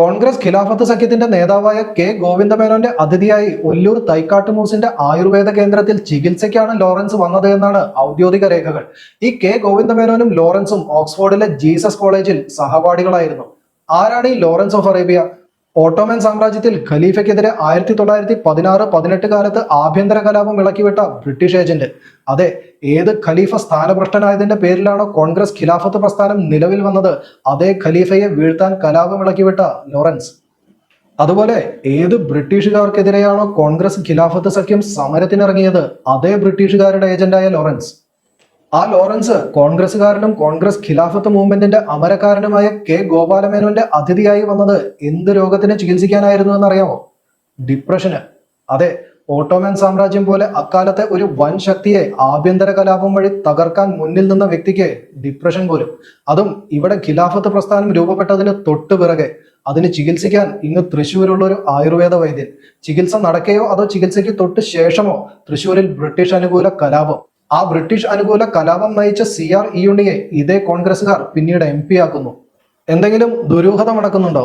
കോൺഗ്രസ് ഖിലാഫത്ത് സഖ്യത്തിന്റെ നേതാവായ കെ ഗോവിന്ദമേനോന്റെ അതിഥിയായി ഒല്ലൂർ തൈക്കാട്ട് മൂസിന്റെ ആയുർവേദ കേന്ദ്രത്തിൽ ചികിത്സയ്ക്കാണ് ലോറൻസ് വന്നത് എന്നാണ് ഔദ്യോഗിക രേഖകൾ. ഈ കെ ഗോവിന്ദമേനോനും ലോറൻസും ഓക്സ്ഫോർഡിലെ ജീസസ് കോളേജിൽ സഹപാഠികളായിരുന്നു. ആരാണ് ഈ ലോറൻസ് ഓഫ് അറേബ്യ? ഓട്ടോമൻ സാമ്രാജ്യത്തിൽ ഖലീഫയ്ക്കെതിരെ ആയിരത്തി തൊള്ളായിരത്തി പതിനാറ് പതിനെട്ട് കാലത്ത് ആഭ്യന്തര കലാപം ഇളക്കിവിട്ട ബ്രിട്ടീഷ് ഏജന്റ്. അതെ ഏത് ഖലീഫ സ്ഥാനഭ്രഷ്ടനായതിന്റെ പേരിലാണോ കോൺഗ്രസ് ഖിലാഫത്ത് പ്രസ്ഥാനം നിലവിൽ വന്നത്? അതേ ഖലീഫയെ വീഴ്ത്താൻ കലാപം ഇളക്കിവിട്ട ലോറൻസ്. അതുപോലെ ഏത് ബ്രിട്ടീഷുകാർക്കെതിരെയാണോ കോൺഗ്രസ് ഖിലാഫത്ത് സഖ്യം സമരത്തിനിറങ്ങിയത്? അതേ ബ്രിട്ടീഷുകാരുടെ ഏജന്റായ ലോറൻസ്. ആ ലോറൻസ് കോൺഗ്രസ്സുകാരനും കോൺഗ്രസ് ഖിലാഫത്ത് മൂവ്മെന്റിന്റെ അമരക്കാരനുമായ കെ ഗോപാലമേനോന്റെ അതിഥിയായി വന്നത് എന്ത് രോഗത്തിന് ചികിത്സിക്കാനായിരുന്നു എന്നറിയാമോ? ഡിപ്രഷന് അതെ ഓട്ടോമൻ സാമ്രാജ്യം പോലെ അക്കാലത്തെ ഒരു വൻ ശക്തിയെ ആഭ്യന്തര കലാപം വഴി തകർക്കാൻ മുന്നിൽ നിന്ന വ്യക്തിക്ക് ഡിപ്രഷൻ പോലും. അതും ഇവിടെ ഖിലാഫത്ത് പ്രസ്ഥാനം രൂപപ്പെട്ടതിന് തൊട്ടു പിറകെ. അതിന് ചികിത്സിക്കാൻ ഇന്ന് തൃശ്ശൂരുള്ള ഒരു ആയുർവേദ വൈദ്യൻ. ചികിത്സ നടക്കുകയോ അതോ ചികിത്സയ്ക്ക് തൊട്ട് ശേഷമോ തൃശ്ശൂരിൽ ബ്രിട്ടീഷ് അനുകൂല കലാപം? ആ ബ്രിട്ടീഷ് അനുകൂല കലാപം നയിച്ച സി ആർ ഇ ഉണ്ണിയെ ഇതേ കോൺഗ്രസുകാർ പിന്നീട് എം പി ആക്കുന്നു. എന്തെങ്കിലും ദുരൂഹത നടക്കുന്നുണ്ടോ?